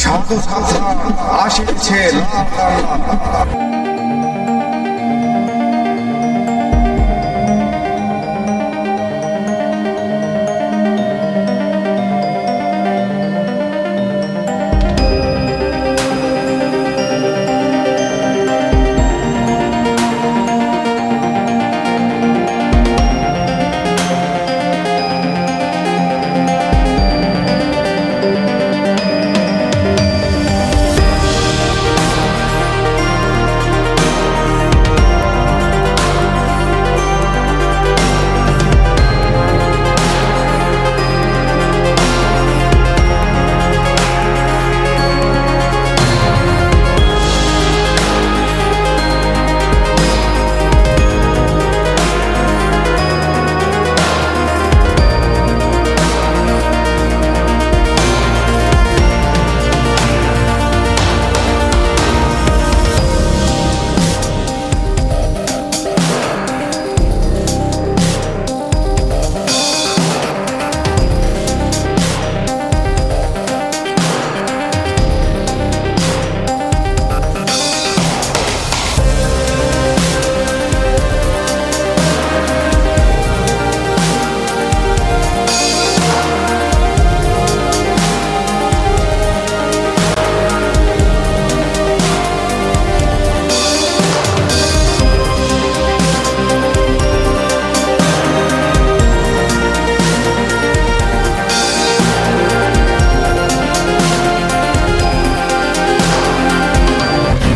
মাহফুজ হাসান আসিছে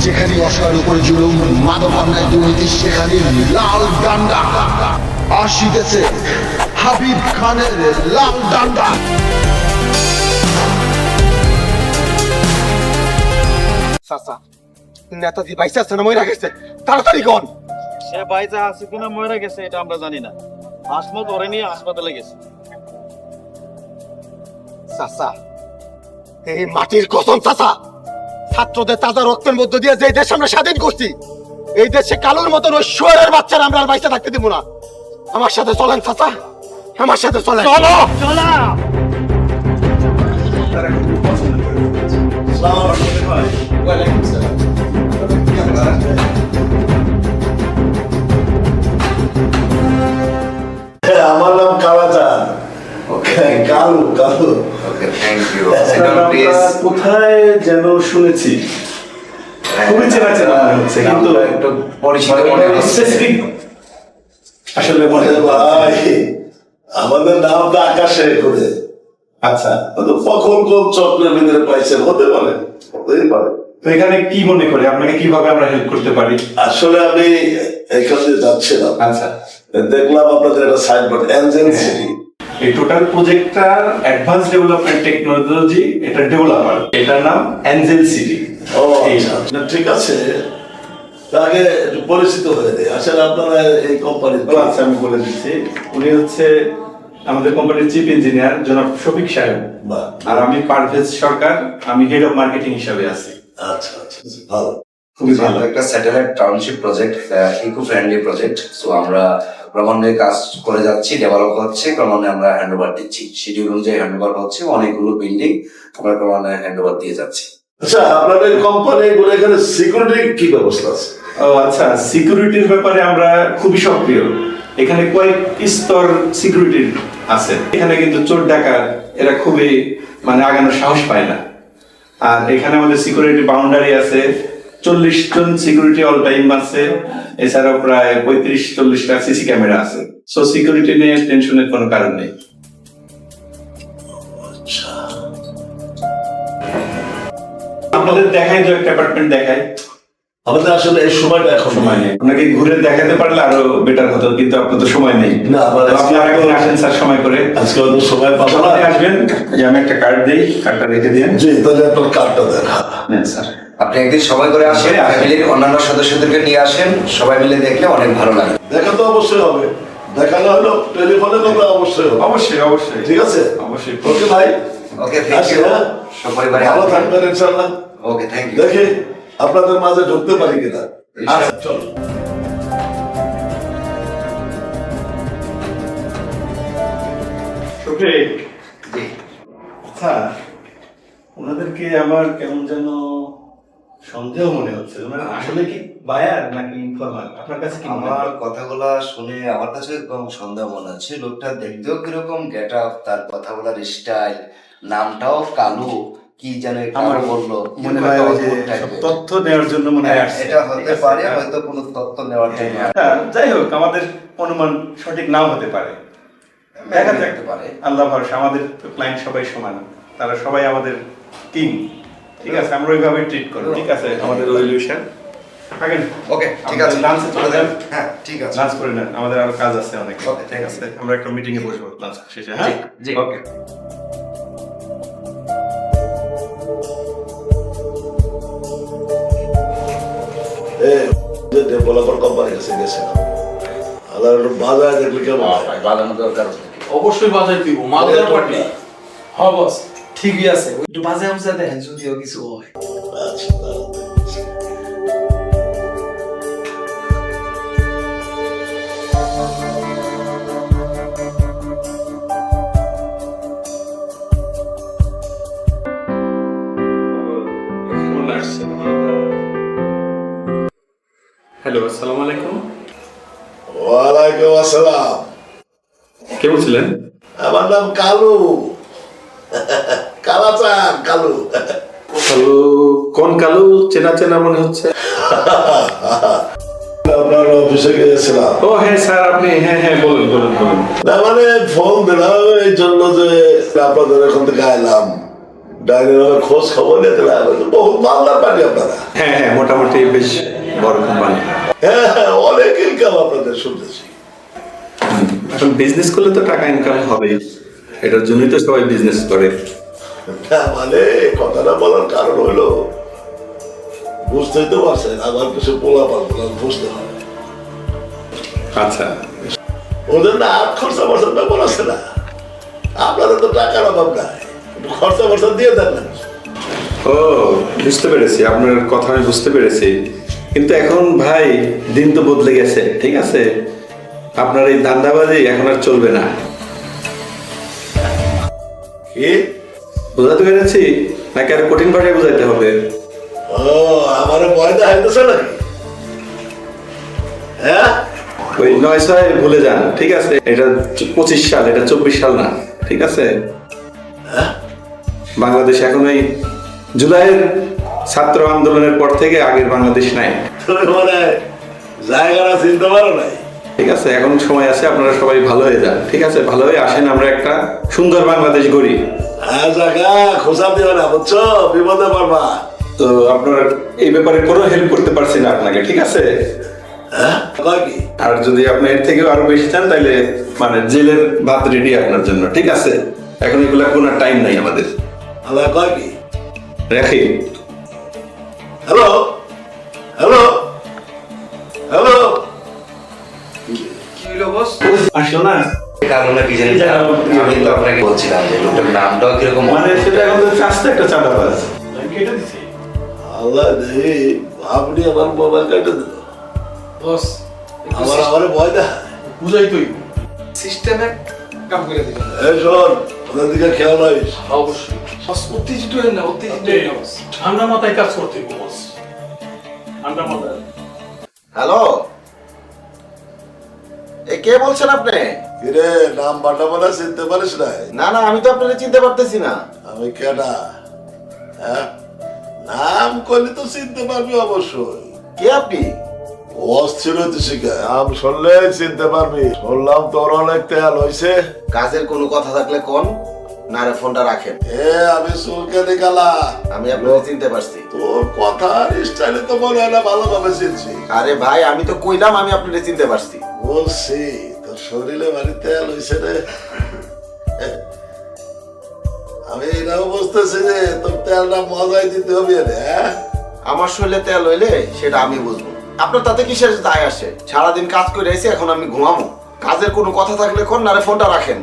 যেখানে অসহায়ের উপরে জুলুম মাদক অন্যায় দুর্নীতি সেখানে লাল ডান্ডা। আসিতেছে হাবিব খানের লাল ডান্ডা। চাচা নেতাজি বাইসে আছে না মইরা গেছে? তাড়াতাড়ি কোন। সে বাইচা আছে কিনা মরে গেছে এটা আমরা জানি না। হাসমত ধরে নিয়ে হাসপাতালে গেছে। চাচা এই মাটির কসম চাচা। ছাত্রদের তাজা রক্তের মধ্য দিয়ে যে দেশ আমরা স্বাধীন করছি এই দেশে কালোর মতন ওই শুয়ারের বাচ্চারা আমরা আর বাইসে থাকতে দিব না। আমার সাথে চলেন চাচা। আমার সাথে চলেন। চলো! চলা! আমার you. হ্যাঁ, Sit কোথায় যেন শুনেছি। খুবই চেনা চেনা মনে হচ্ছে কিন্তু নামটা একটু পরিচিত মনে হচ্ছে। আসলে মনে ভাই আমাদের নাম তো আকাশে করে আচ্ছা। তো কখন কোন চক্রের ভিতরে পাইছেন হতে পারে। হতেই পারে। তো এখানে কি মনে করে? আপনাকে কীভাবে আমরা হেল্প করতে পারি? আসলে আমি এখান যাচ্ছিলাম। আচ্ছা। দেখলাম আপনাদের একটা সাইনবোর্ড এনজেল সিটি এই টোটাল প্রজেক্টটার অ্যাডভান্স ডেভেলপমেন্ট টেকনোলজি এটা ডেভেলপার এটার নাম অ্যাঞ্জেল সিটি ও আচ্ছা না, ঠিক আছে। আগে পরিচিত হয়ে দেয় আসলে আপনারা এই কোম্পানির আচ্ছা আমি বলে দিচ্ছি। উনি হচ্ছে আমাদের কোম্পানির চিফ ইঞ্জিনিয়ার জনাব শফিক সাহেব। আর আমি পারভেজ সরকার আমি হেড অফ মার্কেটিং হিসাবে আছি। আচ্ছা আচ্ছা ভালো। খুবই ভালো। একটা satellite township project eco friendly project so আমরা ক্রমান্বয়ে কাজ করে যাচ্ছি ডেভেলপ হচ্ছে ক্রমান্বয়ে আমরা হ্যান্ড ওভার দিচ্ছি। শিডিউল অনুযায়ী হ্যান্ড ওভার হচ্ছে অনেকগুলো বিল্ডিং আমরা ক্রমান্বয়ে হ্যান্ড ওভার দিয়ে যাচ্ছি। আচ্ছা আপনাদের কোম্পানি গুলো এখানে সিকিউরিটি কি ব্যবস্থা আছে? ও আচ্ছা সিকিউরিটির ব্যাপারে আমরা খুবই সক্রিয়। এখানে কয়েক স্তর সিকিউরিটির আছে। এখানে কিন্তু চোর ডাকাত এরা খুবই মানে আগানোর সাহস পায় না। আর এখানে আমাদের সিকিউরিটি বাউন্ডারি আছে। চল্লিশ জন সিকিউরিটি অল টাইম আছে। এছাড়াও প্রায় পঁয়ত্রিশ চল্লিশটা সিসি ক্যামেরা আছে। সো সিকিউরিটি নিয়ে টেনশনের কোনো কারণ নেই। আপনাদের দেখাই তো একটা অ্যাপার্টমেন্ট দেখাই। আমাদের আসলে এই সময়টা এখন সময় নেই। আপনাকে ঘুরে দেখাতে পারলে আরও বেটার হতো কিন্তু আপনার তো সময় নেই। না, আপনি আরেকদিন আসেন স্যার সময় করে। আজকে সময় পাবো না। আসবেন। যে আমি একটা কার্ড দিই কার্ডটা রেখে দিন জি তাহলে আপনার কার্ডটা দেখা নেন স্যার। আপনি একদিন সময় করে আসেন। ফ্যামিলির অন্যান্য সদস্যদেরকে নিয়ে আসেন সবাই মিলে দেখলে অনেক ভালো লাগে। দেখা তো অবশ্যই হবে। দেখা না হলো টেলিফোনে কথা অবশ্যই হবে। অবশ্যই অবশ্যই। ঠিক আছে? অবশ্যই। ওকে ভাই। Okay thank you? সপরিবারে ভালো থাকবেন ইনশাল্লাহ ওকে থ্যাংক ইউ দেখি আপনাদের মাঝে ঢুকতে পারি কিনা। আচ্ছা চলো। আচ্ছা ওনাদেরকে আমার কেমন যেন সন্দেহ মনে হচ্ছে। ওনারা আসলে কি বায়ার নাকি ইনফরমাল আপনার কাছে কি আমার কথাগুলো শুনে আমার কাছে সন্দেহ মনে হচ্ছে। লোকটা দেখতেও কীরকম গেট আপ তার কথা বলার স্টাইল নামটাও কালু কি যেন আমার বলল মনে হয় যে। তথ্য নেওয়ার জন্য মনে হয় হ্যাঁ। এটা হতে পারে হ্যাঁ। হয়তো কোনো তথ্য নেওয়ার জন্য। হ্যাঁ, যাই হোক আমাদের অনুমান সঠিক নাও হতে পারে। দেখা যাক। পারে। আল্লাহ ভরসা আমাদের ক্লায়েন্ট সবাই সমান। তারা সবাই আমাদের টিম ঠিক আছে আমরা ওইভাবে ট্রিট করব। ঠিক আছে আমাদের ওয়েলিউশন থাকেন ওকে ঠিক আছে। লাঞ্চে চলে যান হ্যাঁ ঠিক আছে। লাঞ্চ করে নেন আমাদের আরও কাজ আছে অনেক। Okay, ঠিক আছে। আমরা একটা মিটিং এ বসবো লাঞ্চ শেষে হ্যাঁ? জি, জি। ওকে ডেভেলপার কোম্পানি কাছে গেছিলাম আলাদা একটু বাজার দেখলে কেমন? বাজানো দরকার অবশ্যই বাজার দিব মালদার পার্টি। হ্যাঁ বস। ঠিকই আছে। একটু বাজে বুঝা দেখেন যদিও কিছু হয়। আচ্ছা হ্যালো আসসালামু আলাইকুম। ওয়ালাইকুম আসসালাম। কে বলছিলেন? আমার নাম কালু। কালাচান কালু। কালু কোন কালু? চেনা চেনা মনে হচ্ছে। আপনার অফিসে গিয়েছিলাম। ও হ্যাঁ স্যার আপনি হ্যাঁ হ্যাঁ বলুন বলুন বলুন। না মানে ফোন দিলাম এই জন্য যে আপনাদের এখান থেকে আইলাম। ডাইনির খোঁজ খবর নিয়ে দিলাম বহুত মালদার পার্টি আপনারা? হ্যাঁ হ্যাঁ মোটামুটি বেশ বড় কোম্পানি হ্যাঁ হ্যাঁ, অনেক ইনকাম আপনাদের শুনতেছি। এখন বিজনেস করলে তো টাকা ইনকাম হবে এটার জন্যই তো সবাই বিজনেস করে। না মানে কথাটা বলার কারণ হইল বুঝতেই তো পারছেন আমার কিছু পোলা পাল্লা বুঝতে হয় আচ্ছা। ওদের না আর খরচা বর্ষার ব্যাপার আছে না। আপনাদের তো টাকার অভাব নাই। খরচা বর্ষা দিয়ে দেন না ও বুঝতে পেরেছি আপনার কথা আমি বুঝতে পেরেছি। কিন্তু এখন ভাই দিন তো বদলে গেছে ঠিক আছে? আপনার এই ধান্দাবাজি এখন আর চলবে না। কি? বোঝাতে পেরেছি? নাকি আর কঠিন ভাষায় বোঝাইতে হবে? ও আমার ভয় দেখাইতেছে নাকি হ্যাঁ? ওই নয় ছয় ভুলে যান ঠিক আছে? এটা পঁচিশ সাল এটা চব্বিশ সাল না ঠিক আছে? বাংলাদেশ এখন ওই জুলাইয়ের ছাত্র আন্দোলনের পর থেকে আগের বাংলাদেশ নাই। মানে জায়গাটা চিনতে পারো নাই? ঠিক আছে? এখন সময় আছে আপনারা সবাই ভালো হয়ে যান ঠিক আছে? ভালো হয়ে আসেন আমরা একটা সুন্দর বাংলাদেশ গড়ি। হ্যাঁ খোঁজা দিও না বুঝছ? বিপদে পারবা তো আপনার এই ব্যাপারে কোনো হেল্প করতে পারছি না আপনাকে ঠিক আছে? হ্যাঁ আর যদি আপনি এর থেকেও আরও বেশি চান তাহলে মানে জেলের ভাত রেডি আপনার জন্য ঠিক আছে? এখন এগুলা কোনো টাইম নাই আমাদের। আল্লাহ কয় কি? রাখি। হ্যালো হ্যালো হ্যালো হলো আসলো না? কারণটা কি জানি আমি তো আপনাকে বলছিলাম যে লোকটার নামটাও কীরকম মানে সেটা এখন তো চাষতে একটা চাঁদাবাজ কেটে দিছি। আল্লাহ রে আপনি আমার মোবাইল কেটে দিল বস আমার আমার ভয় দেখায়। বুঝাই তুই। সিস্টেমে কাম করে দিবেন। এই শোন ওদের দিকে খেয়াল রাখিস। অবশ্যই। বস উত্তেজিত হয়ে না উত্তেজিত হয়ে না বস। ঠান্ডা মাথায় কাজ করতে বস। ঠান্ডা মাথায়। হ্যালো? এ কে বলছেন আপনি? কিরে নাম বাটা বাটা চিনতে পারিস না না না আমি তো আপনাকে চিনতে পারতেছি না। আমি কেডা? হ্যাঁ? নাম করলে তো চিনতে পারবি অবশ্যই। কে আপনি? অস্থির শিখে নাম শুনলে চিনতে পারবি। শুনলাম তোর অনেক তেল হয়েছে কাজের কোনো কথা থাকলে কোন? না রে ফোনটা রাখেন। এ আমি চুলকে দিকালা আমি আপনাকে চিনতে পারছি। তোর কথার স্টাইলে তো মনে হয় না ভালোভাবে চিনছি। আরে ভাই আমি তো কইলাম আমি আপনাকে চিনতে পারছি। বলছি তোর শরীরে তেল হয়েছে রে। আমি এটাও বুঝতেছি যে তোর তেলটা মজাই দিতে হবে রে হ্যাঁ? আমার শরীরে তেল হইলে সেটা আমি বুঝব। আপনার তাতে কিসের দায় আসে? সারাদিন কাজ করে এসে এখন আমি ঘুমাবো। কাজের কোনো কথা থাকলে কোন না ফোনটা রাখেন।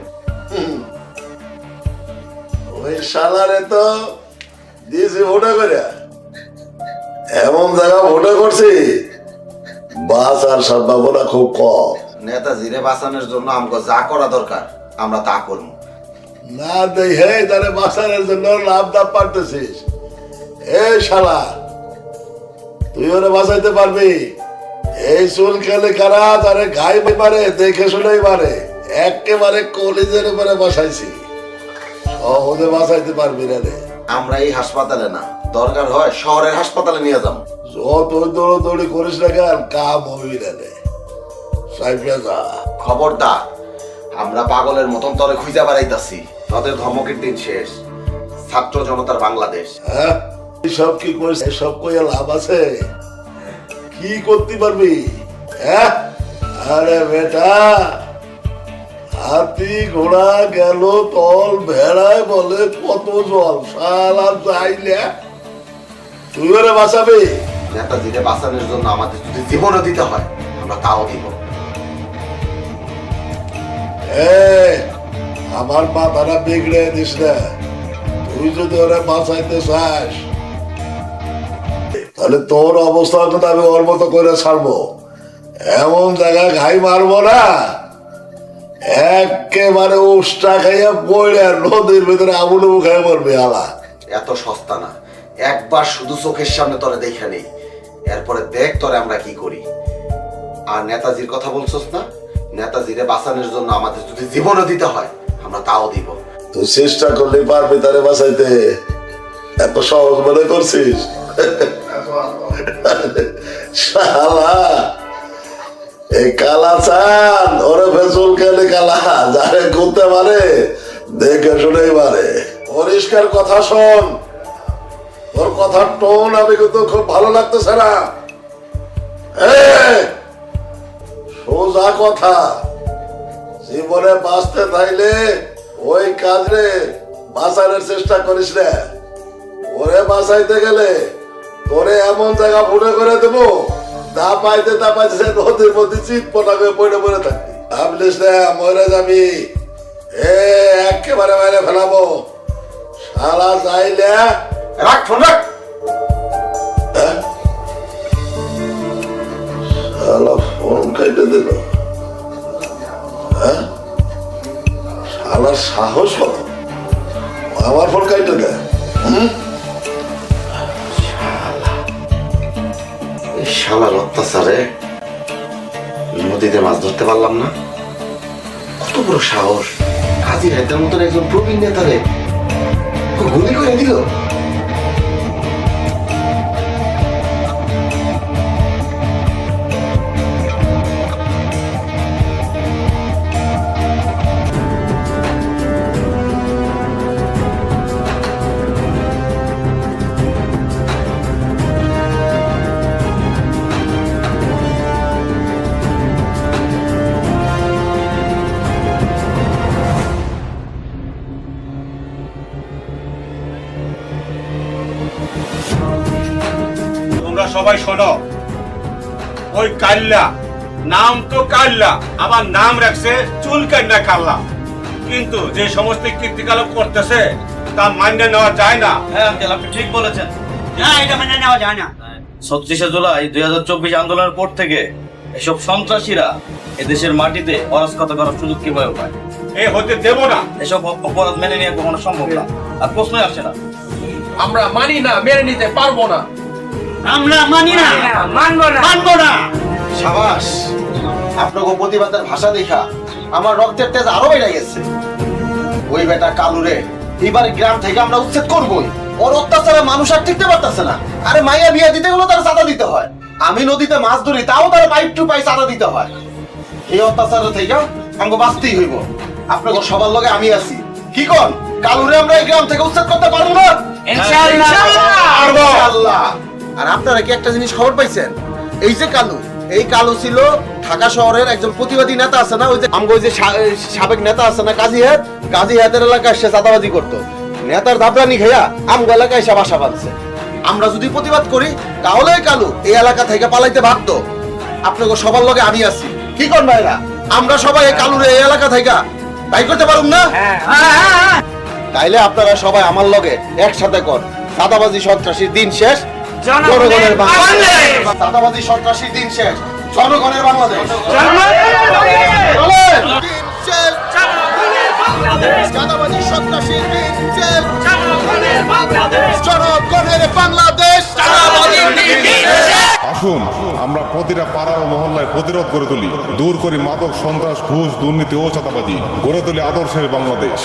ওই শালারে তো দিয়েছি ভোটা করে। এমন জায়গা ভোটা করছি বাস আর সম্ভাবনা খুব কম। নেতাজিরে বাঁচানোর জন্য আমাকে যা করা দরকার আমরা তা করব। না দেই হে তারে বাসারের জন্য লাভ দাব পারতেছিস। এ শালা তুই ওরে বাঁচাইতে পারবি? এই চুল খেলে কারা তারে গাই মারে দেখে শুনেই মারে। একেবারে কলিজের উপরে বসাইছি। সহজে বাঁচাইতে পারবি না রে। আমরা এই হাসপাতালে না দরকার হয় শহরের হাসপাতালে নিয়ে যাব। যত দৌড়দৌড়ি করিস না কেন? কাম হবি না রে। খবরদার আমরা পাগলের মতন তরে খুঁজে বেড়াইতাছি। তাদের ধমকের দিন শেষ। ছাত্র জনতার বাংলাদেশ। হ্যাঁ? সব কি করিস? এসব কইয়া লাভ আছে? কি করতে পারবি? হ্যাঁ? আরে বেটা! হাতি ঘোড়া গেল তল ভেড়ায় বলে কত জল শালা যাইলে তুই ওরে বাঁচাবি। নেতাজিকে বাঁচানোর জন্য আমাদের যদি জীবনও দিতে হয় আমরা তাও দিব। আমার মাথাটা বিগড়ে দিস না তুই যদি ওরা বাঁচাইতে চাস তাহলে তোর অবস্থা আমি ওর মতো করে ছাড়বো। এমন জায়গায় ঘাই মারবো না। একেবারে উষ্টা খাইয়া পড়ে নদীর ভিতরে আবুল খাইয়া পড়বে আলা। এত সস্তা না। একবার শুধু চোখের সামনে তোরে দেখে নেই। এরপরে দেখ তোরে আমরা কি করি। আর নেতাজির কথা বলছস না? নেতাজিরে বাঁচানোর জন্য আমাদের যদি জীবনও দিতে হয় আমরা তাও দিব। তুই চেষ্টা করলে পারবি তারে বাঁচাইতে। এত সহজ মনে করছিস? শালা! এই কালা চান কালা পারে, দেখে শুনেই পারে। কথা শোন, তোর টোন আমি কিন্তু খুব ভালো সোজা কথা, জীবনে বাঁচতে চাইলে ওই কাজরে বাঁচানোর চেষ্টা করিস না। ওরে বাঁচাইতে গেলে তোরে এমন জায়গা ফুটে করে দেবো। দা পাইতে দা পাইতে সে নদীর মধ্যে চিত পটাকে পড়ে পড়ে থাকবি। ভাবলিস না মরে যাবি। এ একেবারে বাইরে ফেলাবো। সারা চাইলে রাখ ফোন রাখ। শালা ফোন কেটে দিল। শালার সাহস কত? আমার ফোন কেটে দেয় এই শালার অত্যাচারে নদীতে মাছ ধরতে পারলাম না। কত বড় সাহস। কাজী হায়দার মতন একজন প্রবীণ নেতারে। গুলি করে দিল? সবাই শোনো। ওই কাল্লা নাম তো কাল্লা আবার নাম রাখছে চুল কান্না কাল্লা। কিন্তু যে সমস্ত কীর্তিকালক করতেছে তা মান্য নেওয়া যায় না। হ্যাঁ আঙ্কেল আপনি ঠিক বলেছেন। না এটা মেনে নেওয়া যায় না। ছত্রিশে জুলাই দুই হাজার চব্বিশ আন্দোলনের পর থেকে এসব সন্ত্রাসীরা এদেশের মাটিতে অরাজকতা করার সুযোগ কীভাবে পায়? এ হতে দেব না। এসব অপরাধ মেনে নিয়ে কখনো সম্ভব না। আর প্রশ্নই আসে না। আমরা মানি না মেনে নিতে পারব না। আমরা মানি না। মানবো না। মানবো না। সাবাস আপনাকে প্রতিবাদের ভাষা দেখা আমার রক্তের তেজ আরও বেড়ে গেছে। ওই বেটা কালুরে এবার গ্রাম থেকে আমরা উচ্ছেদ করবই। ওর অত্যাচারে মানুষ আর টিকতে পারতেছে না। আরে মাইয়া বিয়া দিতে গেলেও তার চাঁদা দিতে হয়। আমি নদীতে মাছ ধরি তাও তার পাইপ টু পাই চাঁদা দিতে হয়। এই অত্যাচার থেকে আমাকে বাঁচতেই হইব। আপনাকে সবার লগে আমি আছি। কি কন? কালুরে আমরা এই গ্রাম থেকে উচ্ছেদ করতে পারব না? পারব। ইনশাআল্লাহ। আর আপনারা কি একটা জিনিস খবর পাইছেন? এই যে কালু এই কালু ছিল ঢাকা শহরের একজন প্রতিবাদী নেতা আছে না? ওই যে আমগো যে সাবেক নেতা আছে না কাজী হাত কাজী হাতের এলাকায় সে চাঁদাবাজি করতো। নেতার দাবরানি খাইয়া আমগো এলাকায় সে বাসা বাঁধছে। আমরা যদি প্রতিবাদ করি তাহলে কালু এই এলাকা থেকে পালাইতে ভাবতো আপনাকে সবার লগে আমি আছি। কি কর ভাইরা? আমরা সবাই এই কালুরে এই এলাকা থেকে বাই করতে পারুম না? তাইলে আপনারা সবাই আমার লগে একসাথে কর। সাদাবাজি সন্ত্রাসীর দিন শেষ জনগণের বাংলাদেশ। সন্ত্রাসীর দিন শেষ। জনগণের বাংলাদেশ। চলেন! দিন শেষ, জনগণের বাংলাদেশ। চাঁদাবাজি সন্ত্রাসীর বিরুদ্ধে জনগণের বাংলাদেশ। জনগণের বাংলাদেশ। আসুন আমরা প্রতিটা পাড়া ও মহল্লায় প্রতিরোধ করে তুলি। দূর করি মাদক সন্ত্রাস ঘুষ দুর্নীতি ও চাঁদাবাজি। গড়ে তুলি আদর্শের বাংলাদেশ।